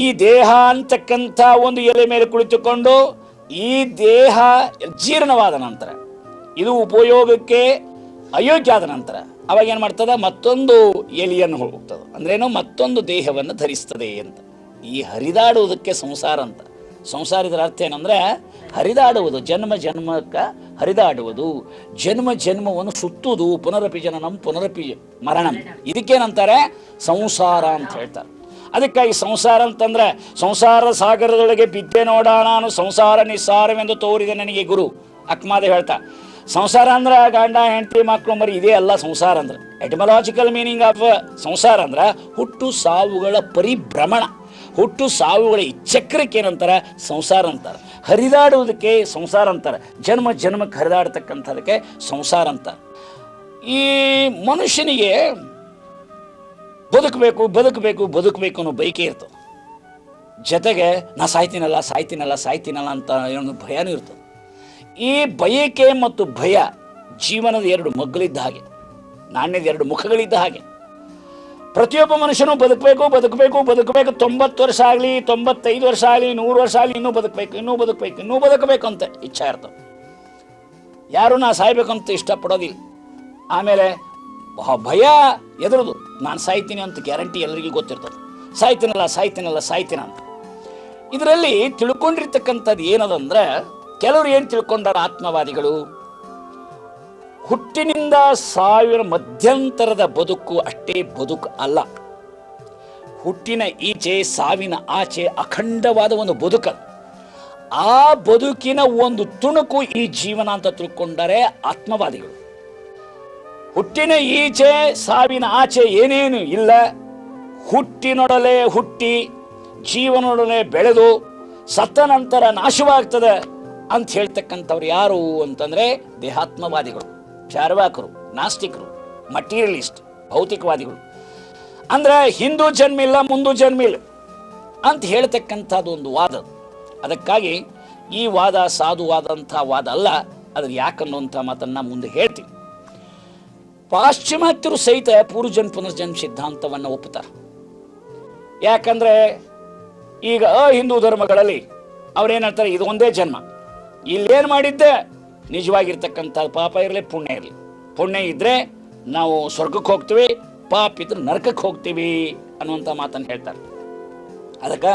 ಈ ದೇಹ ಅಂತಕ್ಕಂಥ ಒಂದು ಎಲೆ ಮೇಲೆ ಕುಳಿತುಕೊಂಡು ಈ ದೇಹ ಜೀರ್ಣವಾದ ನಂತರ, ಇದು ಉಪಯೋಗಕ್ಕೆ ಅಯೋಗ್ಯ ಆದ ನಂತರ, ಅವಾಗ ಏನು ಮಾಡ್ತದೆ? ಮತ್ತೊಂದು ಎಲಿಯನ್ನು ಹೋಗ್ತದೆ ಅಂದ್ರೇನು ಮತ್ತೊಂದು ದೇಹವನ್ನು ಧರಿಸ್ತದೆ ಅಂತ. ಈ ಹರಿದಾಡುವುದಕ್ಕೆ ಸಂಸಾರ ಅಂತ. ಸಂಸಾರ ಅರ್ಥ ಏನಂದ್ರೆ ಹರಿದಾಡುವುದು, ಜನ್ಮ ಜನ್ಮಕ್ಕೆ ಹರಿದಾಡುವುದು. ಜನ್ಮ ಜನ್ಮವನ್ನು ಸುತ್ತುವುದು ಪುನರಪಿ ಜನನಂ ಪುನರಪಿ ಮರಣಂ. ಇದಕ್ಕೇನಂತಾರೆ? ಸಂಸಾರ ಅಂತ ಹೇಳ್ತಾರೆ. ಅದಕ್ಕಾಗಿ ಸಂಸಾರ ಅಂತಂದ್ರೆ ಸಂಸಾರ ಸಾಗರದೊಳಗೆ ಬಿದ್ದೆ ನೋಡ ನಾನು ಸಂಸಾರ ನಿಸ್ಸಾರವೆಂದು ತೋರಿದೆ ನನಗೆ ಗುರು. ಅಕ್ಮಾದೆ ಹೇಳ್ತಾ, ಸಂಸಾರ ಅಂದ್ರೆ ಗಂಡ, ಹೆಂಡತಿ, ಮಕ್ಕಳು, ಮರಿ, ಇದೇ ಅಲ್ಲ ಸಂಸಾರ ಅಂದ್ರೆ. ಎಟಮಲಾಜಿಕಲ್ ಮೀನಿಂಗ್ ಆಫ್ ಸಂಸಾರ ಅಂದ್ರೆ ಹುಟ್ಟು ಸಾವುಗಳ ಪರಿಭ್ರಮಣ. ಹುಟ್ಟು ಸಾವುಗಳ ಚಕ್ರಕ್ಕೆ ಏನಂತಾರೆ? ಸಂಸಾರ ಅಂತಾರೆ. ಹರಿದಾಡುವುದಕ್ಕೆ ಸಂಸಾರ ಅಂತಾರೆ. ಜನ್ಮ ಜನ್ಮಕ್ಕೆ ಹರಿದಾಡ್ತಕ್ಕಂಥದಕ್ಕೆ ಸಂಸಾರ ಅಂತಾರೆ. ಈ ಮನುಷ್ಯನಿಗೆ ಬದುಕಬೇಕು ಬದುಕಬೇಕು ಬದುಕಬೇಕು ಅನ್ನೋ ಬಯಕೆ ಇರ್ತದೆ. ಜೊತೆಗೆ, ನಾ ಸಾಯ್ತೀನಲ್ಲ ಸಾಯ್ತೀನಲ್ಲ ಸಾಯ್ತೀನಲ್ಲ ಅಂತ ಏನೋ ಭಯನೂ ಇರ್ತದೆ. ಈ ಬಯಕೆ ಮತ್ತು ಭಯ ಜೀವನದ ಎರಡು ಮಗ್ಗಲಿದ್ದ ಹಾಗೆ, ನಾಣ್ಯದ ಎರಡು ಮುಖಗಳಿದ್ದ ಹಾಗೆ ಪ್ರತಿಯೊಬ್ಬ ಮನುಷ್ಯನೂ ಬದುಕಬೇಕು ಬದುಕಬೇಕು ಬದುಕಬೇಕು. ತೊಂಬತ್ತು ವರ್ಷ ಆಗಲಿ, ತೊಂಬತ್ತೈದು ವರ್ಷ ಆಗಲಿ, ನೂರು ವರ್ಷ ಆಗಲಿ ಇನ್ನೂ ಬದುಕಬೇಕು ಇನ್ನೂ ಬದುಕಬೇಕು ಇನ್ನೂ ಬದುಕಬೇಕು ಅಂತ ಇಚ್ಛಾ ಇರ್ತದೆ ಯಾರು ನಾ ಸಾಯ್ಬೇಕಂತ ಇಷ್ಟಪಡೋದಿಲ್ಲ. ಆಮೇಲೆ ಭಯ ಎದುರುದು. ನಾನು ಸಾಯ್ತೀನಿ ಅಂತ ಗ್ಯಾರಂಟಿ ಎಲ್ಲರಿಗೂ ಗೊತ್ತಿರ್ತದೆ. ಸಾಯ್ತೀನಲ್ಲ ಸಾಯ್ತೀನಲ್ಲ, ಸಾಯ್ತೀನ ಅಂತ. ಇದರಲ್ಲಿ ತಿಳ್ಕೊಂಡಿರ್ತಕ್ಕಂಥದ್ದು ಏನದಂದ್ರೆ, ಕೆಲವರು ಏನು ತಿಳ್ಕೊಂಡಾರ? ಆತ್ಮವಾದಿಗಳು. ಹುಟ್ಟಿನಿಂದ ಸಾವಿರ ಮಧ್ಯಂತರದ ಬದುಕು ಅಷ್ಟೇ ಬದುಕು ಅಲ್ಲ. ಹುಟ್ಟಿನ ಈಚೆ, ಸಾವಿನ ಆಚೆ ಅಖಂಡವಾದ ಒಂದು ಬದುಕು. ಆ ಬದುಕಿನ ಒಂದು ತುಣುಕು ಈ ಜೀವನ ಅಂತ ತಿಳ್ಕೊಂಡರೆ ಆತ್ಮವಾದಿಗಳು. ಹುಟ್ಟಿನ ಈಚೆ, ಸಾವಿನ ಆಚೆ ಏನೇನು ಇಲ್ಲ. ಹುಟ್ಟಿನೊಡಲೆ ಹುಟ್ಟಿ, ಜೀವನೊಡನೆ ಬೆಳೆದು ಸತ್ತ ನಂತರ ನಾಶವಾಗ್ತದೆ ಅಂತ ಹೇಳ್ತಕ್ಕಂಥವ್ರು ಯಾರು ಅಂತಂದ್ರೆ ದೇಹಾತ್ಮವಾದಿಗಳು. ಚಾರ್ವಾಕರು, ನಾಸ್ತಿಕರು ಮಟೀರಿಯಲಿಸ್ಟ್ ಭೌತಿಕವಾದಿಗಳು. ಅಂದ್ರೆ ಹಿಂದೂ ಜನ್ಮ ಇಲ್ಲ, ಮುಂದು ಜನ್ಮಿಲ್ಲ ಅಂತ ಹೇಳ್ತಕ್ಕಂಥದ್ದು ಒಂದು ವಾದ. ಅದಕ್ಕಾಗಿ ಈ ವಾದ ಸಾಧುವಾದಂಥ ವಾದ ಅಲ್ಲ ಅದ್ರ ಯಾಕನ್ನುವಂಥ ಮಾತನ್ನು ಮುಂದೆ ಹೇಳ್ತೀನಿ. ಪಾಶ್ಚಿಮಾತ್ಯರು ಸಹಿತ ಪೂರ್ವಜನ್ ಪುನರ್ಜನ್ಮ ಸಿದ್ಧಾಂತವನ್ನು ಒಪ್ಪುತ್ತಾರೆ. ಯಾಕಂದ್ರೆ ಈಗ ಹಿಂದೂ ಧರ್ಮಗಳಲ್ಲಿ ಅವ್ರೇನ್ ಹೇಳ್ತಾರೆ, ಇದು ಒಂದೇ ಜನ್ಮ. ಇಲ್ಲೇನು ಮಾಡಿದ್ದೆ ನಿಜವಾಗಿರ್ತಕ್ಕಂಥ ಪಾಪ ಇರಲಿ, ಪುಣ್ಯ ಇರಲಿ. ಪುಣ್ಯ ಇದ್ರೆ ನಾವು ಸ್ವರ್ಗಕ್ಕೆ ಹೋಗ್ತೀವಿ, ಪಾಪ ಇದ್ರೆ ನರಕಕ್ಕೆ ಹೋಗ್ತೀವಿ ಅನ್ನುವಂಥ ಮಾತನ್ನು ಹೇಳ್ತಾರೆ. ಅದಕ್ಕೆ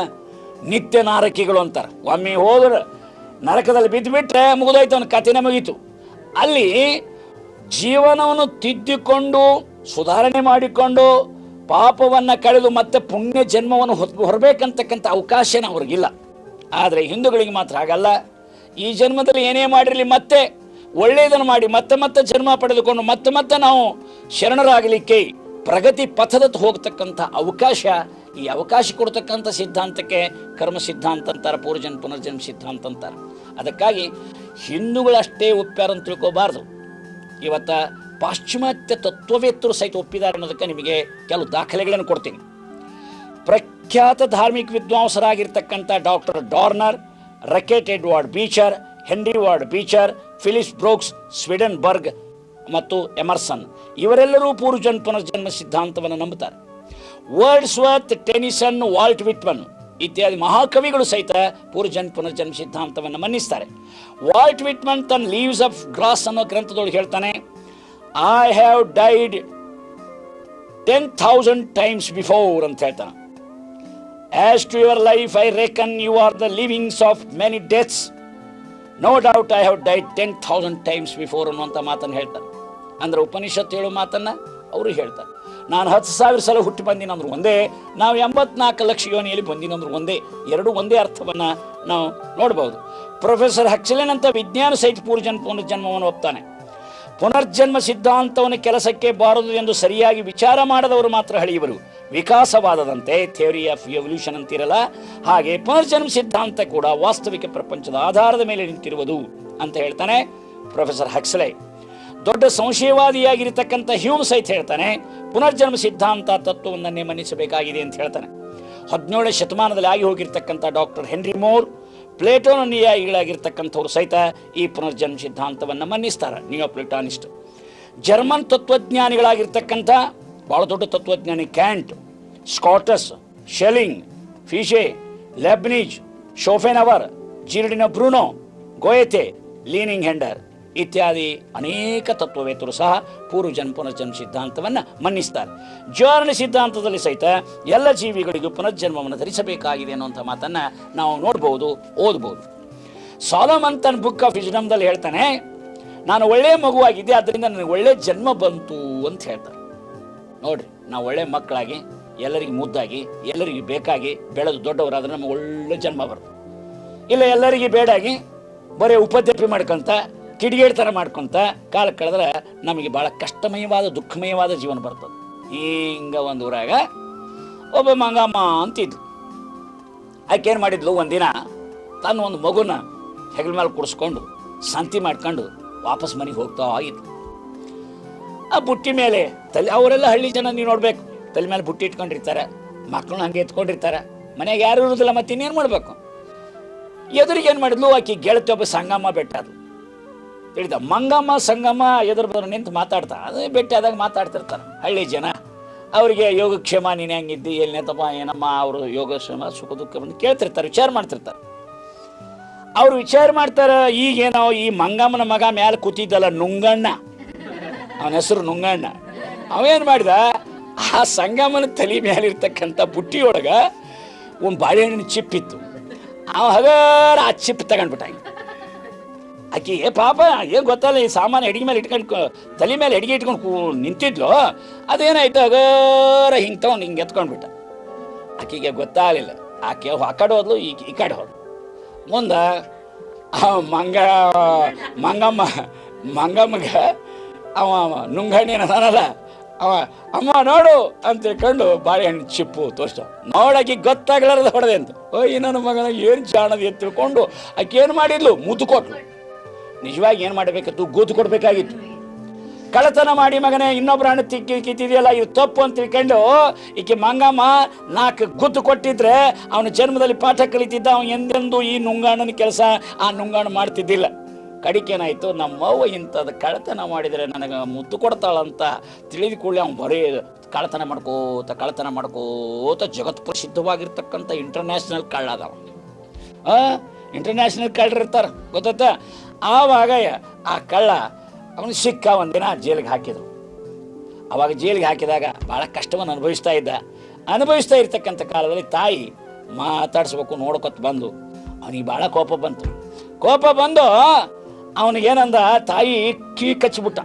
ನಿತ್ಯ ನಾರಕಿಗಳು ಅಂತಾರೆ. ಒಮ್ಮೆ ಹೋದ್ರೆ ನರಕದಲ್ಲಿ ಬಿದ್ದು ಬಿಟ್ರೆ ಮುಗಿದೋಯ್ತು ಅವನ ಕಥೆನೇ ಮುಗೀತು ಅಲ್ಲಿ ಜೀವನವನ್ನು ತಿದ್ದಿಕೊಂಡು, ಸುಧಾರಣೆ ಮಾಡಿಕೊಂಡು, ಪಾಪವನ್ನು ಕಳೆದು ಮತ್ತೆ ಪುಣ್ಯ ಜನ್ಮವನ್ನು ಹೊರಬೇಕಂತಕ್ಕಂಥ ಅವಕಾಶನ ಅವ್ರಿಗಿಲ್ಲ. ಆದರೆ ಹಿಂದೂಗಳಿಗೆ ಮಾತ್ರ ಹಾಗಲ್ಲ. ಈ ಜನ್ಮದಲ್ಲಿ ಏನೇ ಮಾಡಿರಲಿ, ಮತ್ತೆ ಒಳ್ಳೆಯದನ್ನು ಮಾಡಿ, ಮತ್ತೆ ಮತ್ತೆ ಜನ್ಮ ಪಡೆದುಕೊಂಡು, ಮತ್ತೆ ಮತ್ತೆ ನಾವು ಶರಣರಾಗಲಿಕ್ಕೆ ಪ್ರಗತಿ ಪಥದತ್ತ ಹೋಗ್ತಕ್ಕಂಥ ಅವಕಾಶ, ಈ ಅವಕಾಶ ಕೊಡ್ತಕ್ಕಂಥ ಸಿದ್ಧಾಂತಕ್ಕೆ ಕರ್ಮ ಸಿದ್ಧಾಂತ ಅಂತಾರೆ, ಪೂರ್ವಜನ್ ಪುನರ್ಜನ್ಮ ಸಿದ್ಧಾಂತ ಅಂತಾರೆ. ಅದಕ್ಕಾಗಿ ಹಿಂದೂಗಳಷ್ಟೇ ಒಪ್ಪ್ಯಾರಂತ ತಿಳ್ಕೋಬಾರ್ದು. ಇವತ್ತ ಪಾಶ್ಚಿಮಾತ್ಯ ತತ್ವವೇತ್ತರು ಸಹಿತ ಒಪ್ಪಿದ್ದಾರೆ ಅನ್ನೋದಕ್ಕೆ ನಿಮಗೆ ಕೆಲವು ದಾಖಲೆಗಳನ್ನು ಕೊಡ್ತೀನಿ. ಪ್ರಖ್ಯಾತ ಧಾರ್ಮಿಕ ವಿದ್ವಾಂಸರಾಗಿರ್ತಕ್ಕಂಥ doctor Dorner Rickert Edward Beecher Henry Ward Beecher Phillips Brooks Swedenborg ಮತ್ತು ಎಮರ್ಸನ್ ಇವರೆಲ್ಲರೂ ಪೂರ್ವಜನ್ ಪುನರ್ಜನ್ಮ ಸಿದ್ಧಾಂತವನ್ನು ನಂಬುತ್ತಾರೆ. Wordsworth Tennyson Walt Whitman ಇತ್ಯಾದಿ ಮಹಾಕವಿಗಳು ಸಹಿತ ಪೂರ್ವಜನ್ ಪುನರ್ಜನ್ಮ ಸಿದ್ಧಾಂತವನ್ನು ಮನ್ನಿಸ್ತಾರೆ. ವಾಲ್ಟ್ ವಿಟ್ಮನ್ ತನ್ನ ಲೀವ್ಸ್ ಆಫ್ ಗ್ರಾಸ್ ಅನ್ನೋ ಗ್ರಂಥದೊಳಗೆ ಹೇಳ್ತಾನೆ I have died ten thousand times before ಅಂತ ಹೇಳ್ತಾನೆ. As to your life I reckon you are the leavings of many deaths no doubt I have died ten thousand times before ಅನ್ನುವಂಥ ಮಾತನ್ನು ಹೇಳ್ತಾರೆ. ಅಂದ್ರೆ ಉಪನಿಷತ್ತು ಹೇಳೋ ಮಾತನ್ನು ಅವರು ಹೇಳ್ತಾರೆ. ನಾನು ಹತ್ತು ಸಾವಿರ ಸಲ ಹುಟ್ಟಿ ಬಂದಿನಂದ್ರು ಒಂದೇ, ನಾವು ಎಂಬತ್ನಾಲ್ಕು ಲಕ್ಷ ಯೋನಿಯಲ್ಲಿ ಬಂದಿನಂದ್ರು ಒಂದೇ, ಎರಡು ಒಂದೇ ಅರ್ಥವನ್ನು ನಾವು ನೋಡ್ಬೋದು. ಪ್ರೊಫೆಸರ್ ಹಕ್ಸಲೇನ್ ಅಂತ ವಿಜ್ಞಾನ ಸಹಿತ ಪೂರ್ವಜನ್ ಪುನರ್ಜನ್ಮವನ್ನು ಒಪ್ತಾನೆ. ಪುನರ್ಜನ್ಮ ಸಿದ್ಧಾಂತವನ್ನು ಕೆಲಸಕ್ಕೆ ಬಾರದು ಎಂದು ಸರಿಯಾಗಿ ವಿಚಾರ ಮಾಡದವರು ಮಾತ್ರ ಹಳೆಯವರು. ವಿಕಾಸವಾದದಂತೆ ಥಿಯರಿ ಆಫ್ ಎವಲ್ಯೂಷನ್ ಅಂತಿರಲ್ಲ, ಹಾಗೆ ಪುನರ್ಜನ್ಮ ಸಿದ್ಧಾಂತ ಕೂಡ ವಾಸ್ತವಿಕ ಪ್ರಪಂಚದ ಆಧಾರದ ಮೇಲೆ ನಿಂತಿರುವುದು ಅಂತ ಹೇಳ್ತಾನೆ ಪ್ರೊಫೆಸರ್ ಹಕ್ಸಲೆ. ದೊಡ್ಡ ಸಂಶಯವಾದಿಯಾಗಿರ್ತಕ್ಕಂಥ ಹ್ಯೂಮ್ ಸಹಿತ ಹೇಳ್ತಾನೆ, ಪುನರ್ಜನ್ಮ ಸಿದ್ಧಾಂತ ತತ್ವವನ್ನೇ ಮನ್ನಿಸಬೇಕಾಗಿದೆ ಅಂತ ಹೇಳ್ತಾನೆ. ಹದಿನೇಳನೇ ಶತಮಾನದಲ್ಲಿ ಆಗಿ ಹೋಗಿರ್ತಕ್ಕಂಥ ಡಾಕ್ಟರ್ ಹೆನ್ರಿ ಮೋರ್ ಪ್ಲೇಟೋನ ಅನುಯಾಯಿಗಳಾಗಿರ್ತಕ್ಕಂಥವ್ರು ಸಹಿತ ಈ ಪುನರ್ಜನ್ಮ ಸಿದ್ಧಾಂತವನ್ನು ಮನ್ನಿಸ್ತಾರೆ ನಿಯೋ ಪ್ಲೇಟಾನಿಸ್ಟ್ ಜರ್ಮನ್ ತತ್ವಜ್ಞಾನಿಗಳಾಗಿರ್ತಕ್ಕಂಥ ಭಾಳ ದೊಡ್ಡ ತತ್ವಜ್ಞಾನಿ Kant, Scotus Schelling Fichte, Leibniz hour Giordano Bruno Goethe Lessing Herder ಇತ್ಯಾದಿ ಅನೇಕ ತತ್ವವೇತರು ಸಹ ಪೂರ್ವಜನ್ಮ ಪುನರ್ಜನ್ಮ ಸಿದ್ಧಾಂತವನ್ನು ಮನ್ನಿಸ್ತಾರೆ. ಜ್ವಾರಣ ಸಿದ್ಧಾಂತದಲ್ಲಿ ಸಹಿತ ಎಲ್ಲ ಜೀವಿಗಳಿಗೂ ಪುನರ್ಜನ್ಮವನ್ನು ಧರಿಸಬೇಕಾಗಿದೆ ಅನ್ನುವಂಥ ಮಾತನ್ನು ನಾವು ನೋಡ್ಬೋದು, ಓದ್ಬೋದು. ಸಾಲಮನ್ ತನ್ನ ಬುಕ್ ಆಫ್ ವಿಜ್ಡಮ್ದಲ್ಲಿ ಹೇಳ್ತಾನೆ, ನಾನು ಒಳ್ಳೆಯ ಮಗುವಾಗಿದ್ದೆ ಅದರಿಂದ ನನಗೆ ಒಳ್ಳೆಯ ಜನ್ಮ ಬಂತು ಅಂತ ಹೇಳ್ತಾರೆ. ನೋಡ್ರಿ, ನಾವು ಒಳ್ಳೆ ಮಕ್ಕಳಾಗಿ, ಎಲ್ಲರಿಗೆ ಮುದ್ದಾಗಿ, ಎಲ್ಲರಿಗೆ ಬೇಕಾಗಿ ಬೆಳೆದು ದೊಡ್ಡವರಾದ್ರೆ ನಮಗೆ ಒಳ್ಳೆ ಜನ್ಮ ಬರ್ತದೆ. ಇಲ್ಲ ಎಲ್ಲರಿಗೆ ಬೇಡಾಗಿ ಬರೀ ಉಪದ್ರವಿ ಮಾಡ್ಕೊಂತ ಥರ ಮಾಡ್ಕೊಂತ ಕಾಲ ಕಳೆದ್ರೆ ನಮಗೆ ಭಾಳ ಕಷ್ಟಮಯವಾದ, ದುಃಖಮಯವಾದ ಜೀವನ ಬರ್ತದೆ. ಹಿಂಗ ಒಂದು ಊರಾಗ ಒಬ್ಬ ಮಂಗಮ್ಮ ಅಂತಿದ್ಲು. ಆಕೆ ಏನು ಮಾಡಿದ್ಲು, ಒಂದಿನ ತನ್ನ ಒಂದು ಮಗುನ ಹೆಗಲ ಮೇಲೆ ಕುಡಿಸ್ಕೊಂಡು, ಸಂತಿ ಮಾಡ್ಕೊಂಡು ವಾಪಸ್ ಮನೆಗೆ ಹೋಗ್ತಾ ಇದ್ಲು. ಆ ಬುಟ್ಟಿ ಮೇಲೆ. ತಲೆ ಅವರೆಲ್ಲ ಹಳ್ಳಿ ಜನ ನೀವು ನೋಡ್ಬೇಕು. ತಲೆ ಮೇಲೆ ಬುಟ್ಟಿ ಇಟ್ಕೊಂಡಿರ್ತಾರೆ. ಮಕ್ಕಳನ್ನ ಹಂಗೆ ಎತ್ಕೊಂಡಿರ್ತಾರೆ. ಮನೆಗೆ ಯಾರು ಇರೋದಿಲ್ಲ ಮತ್ತೆ ಇನ್ನೇನು ಮಾಡಬೇಕು? ಎದುರಿಗೆ ಏನು ಮಾಡಿದ್ಲು? ಆಕಿ ಗೆಳತಿ ಒಬ್ಬ ಸಂಗಮ್ಮ ಬೆಟ್ಟ ಅದು. ತಿಳಿದ ಮಂಗಮ್ಮ, ಸಂಗಮ್ಮ, ಎದುರು ಬದ್ರು ನಿಂತು ಮಾತಾಡ್ತಾ. ಅದೇ ಬೆಟ್ಟ ಆದಾಗ ಮಾತಾಡ್ತಿರ್ತಾರೆ ಹಳ್ಳಿ ಜನ. ಅವರಿಗೆ, ಯೋಗಕ್ಷೇಮ, ನೀನು ಹೆಂಗಿದ್ದಿ ಎಲ್ಲಿನೇತಪ್ಪ ಏನಮ್ಮ, ಅವರು ಯೋಗಕ್ಷೇಮ, ಸುಖ, ದುಃಖ ಬಂದು ಕೇಳ್ತಿರ್ತಾರೆ, ವಿಚಾರ ಮಾಡ್ತಿರ್ತಾರೆ. ಅವ್ರು ವಿಚಾರ ಮಾಡ್ತಾರೆ, ಈಗೇನೋ ಈ ಮಂಗಮ್ಮನ ಮಗ ಮ್ಯಾಲೆ ಕೂತಿದ್ದಲ್ಲ ನುಂಗಣ್ಣ. ಅವನ ಹೆಸರು ನುಂಗಣ್ಣ. ಅವೇನು ಮಾಡಿದ? ಆ ಸಂಗಮನ ತಲೆ ಮೇಲಿರ್ತಕ್ಕಂಥ ಬುಟ್ಟಿಯೊಳಗ ಒಂದು ಬಾಳೆಹಣ್ಣಿನ ಇತ್ತು. ಅವ ಹಗರ ಆ ಚಿಪ್ ತಗೊಂಡ್ಬಿಟ್ಟ ಆಕೆ. ಏ ಪಾಪ, ಏನು ಗೊತ್ತಲ್ಲ, ಈ ಸಾಮಾನು ಅಡಿಗೆ ಮೇಲೆ ಇಟ್ಕೊಂಡು ತಲೆ ಮೇಲೆ ಅಡಿಗೆ ಇಟ್ಕೊಂಡು ಕೂ, ನಿಂತಿದ್ಲು? ಅದೇನಾಯ್ತು? ಹಗರ ಹಿಂಗೆ ತಗೊಂಡು ಹಿಂಗೆ ಎತ್ಕೊಂಡ್ಬಿಟ್ಟ. ಆಕೆಗೆ ಗೊತ್ತಾಗಲಿಲ್ಲ. ಆಕೆ ಆ ಕಡೆ ಹೋದ್ಲು, ಈ ಈ ಕಡೆ ಹೋದ್ಲು. ಮುಂದೆ ಮಂಗ, ಮಂಗಮ್ಮ, ಮಂಗಮ್ಮಗ ಅವ ನುಂಗಣ್ಣಿನ ಅದಾನಲ್ಲ ಅವ, ಅಮ್ಮ ನೋಡು ಅಂತ ತಿಳ್ಕೊಂಡು ಬಾಳೆಹಣ್ಣು ಚಿಪ್ಪು ತೋರಿಸ್ತ ನೋಡಾಕಿ ಗೊತ್ತಾಗ್ಲಾರ್ದ ಹೊಡೆದೆ ಅಂತ. ಈ ನನ್ನ ಮಗನ ಏನು ಜಾಣದ ಅಂತ ತಿಳ್ಕೊಂಡು ಆಕೆ ಏನು ಮಾಡಿದ್ಲು? ಮುದ್ದು ಕೊಟ್ಲು. ನಿಜವಾಗಿ ಏನು ಮಾಡಬೇಕಿತ್ತು? ಗೂತು ಕೊಡಬೇಕಾಗಿತ್ತು. ಕಳತನ ಮಾಡಿ ಮಗನೇ ಇನ್ನೊಬ್ಬರ ಹಣ್ಣು ತಿಕ್ಕಿ ಕಿತ್ತಿದೆಯಲ್ಲ, ಇದು ತಪ್ಪು ಅಂತ ತಿಳ್ಕೊಂಡು ಈಕೆ ಮಂಗಮ್ಮ ನಾಲ್ಕು ಗುದ್ದು ಕೊಟ್ಟಿದ್ರೆ ಅವನ ಜನ್ಮದಲ್ಲಿ ಪಾಠ ಕಲಿತಿದ್ದ ಅವನು ಎಂದೆಂದೂ ಈ ನುಂಗಾಣನ ಕೆಲಸ ಆ ನುಂಗಾಣ ಮಾಡ್ತಿದ್ದಿಲ್ಲ. ಕಡಿಕೇನಾಯಿತು ನಮ್ಮವ್ವ ಇಂಥದ್ದು ಕಳ್ಳತನ ಮಾಡಿದರೆ ನನಗೆ ಮುತ್ತು ಕೊಡ್ತಾಳಂತ ತಿಳಿದ ಕೂಡಲೇ ಅವ್ನು ಬರೀ ಕಳ್ಳತನ ಮಾಡ್ಕೋತ ಕಳ್ಳತನ ಮಾಡ್ಕೋತ ಜಗತ್ ಪ್ರಸಿದ್ಧವಾಗಿರ್ತಕ್ಕಂಥ ಇಂಟರ್ನ್ಯಾಷನಲ್ ಕಳ್ಳ ಅದಾವ. ಇಂಟರ್ನ್ಯಾಷನಲ್ ಕಳ್ಳರು ಇರ್ತಾರೆ, ಗೊತ್ತಾಯ್ತಾ? ಆವಾಗ ಆ ಕಳ್ಳ ಅವನು ಸಿಕ್ಕ ಒಂದಿನ ಜೈಲಿಗೆ ಹಾಕಿದ್ರು. ಅವಾಗ ಜೈಲಿಗೆ ಹಾಕಿದಾಗ ಭಾಳ ಕಷ್ಟವನ್ನು ಅನುಭವಿಸ್ತಾ ಇದ್ದ. ಅನುಭವಿಸ್ತಾ ಇರ್ತಕ್ಕಂಥ ಕಾಲದಲ್ಲಿ ತಾಯಿ ಮಾತಾಡಿಸ್ಬೇಕು ನೋಡ್ಕೊತ ಬಂದು, ಅವನಿಗೆ ಭಾಳ ಕೋಪ ಬಂತು. ಕೋಪ ಬಂದು ಅವನಿಗೇನಂದ, ತಾಯಿ ಕೀ ಕಚ್ಚಿಬಿಟ್ಟ.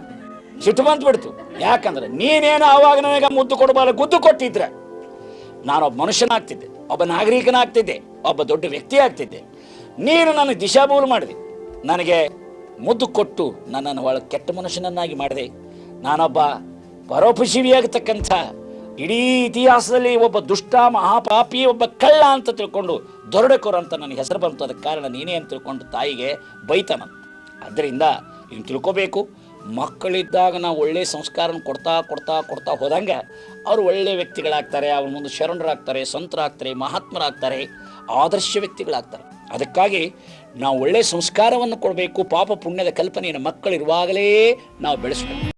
ಸಿಟ್ಟು ಬಂದ್ಬಿಡ್ತು ಯಾಕಂದ್ರೆ ನೀನೇನು ಆವಾಗ ನನಗೆ ಮುದ್ದು ಕೊಡಬಾರ ಗುದ್ದು ಕೊಟ್ಟಿದ್ರೆ. ನಾನೊಬ್ಬ ಮನುಷ್ಯನಾಗ್ತಿದ್ದೆ, ಒಬ್ಬ ನಾಗರಿಕನಾಗ್ತಿದ್ದೆ, ಒಬ್ಬ ದೊಡ್ಡ ವ್ಯಕ್ತಿ ಆಗ್ತಿದ್ದೆ. ನೀನು ನನಗೆ ದಿಶಾಭೂಲು ಮಾಡಿದೆ. ನನಗೆ ಮುದ್ದು ಕೊಟ್ಟು ನನ್ನನ್ನು ಒಳ ಕೆಟ್ಟ ಮನುಷ್ಯನನ್ನಾಗಿ ಮಾಡಿದೆ. ನಾನೊಬ್ಬ ಪರೋಪಜೀವಿಯಾಗತಕ್ಕಂಥ ಇಡೀ ಇತಿಹಾಸದಲ್ಲಿ ಒಬ್ಬ ದುಷ್ಟ ಮಹಾಪಾಪಿ, ಒಬ್ಬ ಕಳ್ಳ ಅಂತ ತಿಳ್ಕೊಂಡು ದೊರಡೆಕೋರ ಅಂತ ನನಗೆ ಹೆಸರು ಬಂತು. ಅದಕ್ಕೆ ಕಾರಣ ನೀನೇ ಅಂತ ತಿಳ್ಕೊಂಡು ತಾಯಿಗೆ ಬೈತಾನ ಆದ್ದರಿಂದ ಇನ್ನು ತಿಳ್ಕೊಬೇಕು, ಮಕ್ಕಳಿದ್ದಾಗ ನಾವು ಒಳ್ಳೆಯ ಸಂಸ್ಕಾರನ ಕೊಡ್ತಾ ಕೊಡ್ತಾ ಕೊಡ್ತಾ ಹೋದಂಗೆ ಅವರು ಒಳ್ಳೆಯ ವ್ಯಕ್ತಿಗಳಾಗ್ತಾರೆ, ಅವ್ರ ಮುಂದೆ ಶರಣರಾಗ್ತಾರೆ, ಸಂತರಾಗ್ತಾರೆ, ಮಹಾತ್ಮರಾಗ್ತಾರೆ, ಆದರ್ಶ ವ್ಯಕ್ತಿಗಳಾಗ್ತಾರೆ. ಅದಕ್ಕಾಗಿ ನಾವು ಒಳ್ಳೆಯ ಸಂಸ್ಕಾರವನ್ನು ಕೊಡಬೇಕು, ಪಾಪ ಪುಣ್ಯದ ಕಲ್ಪನೆಯನ್ನು ಮಕ್ಕಳಿರುವಾಗಲೇ ನಾವು ಬೆಳೆಸಬೇಕು.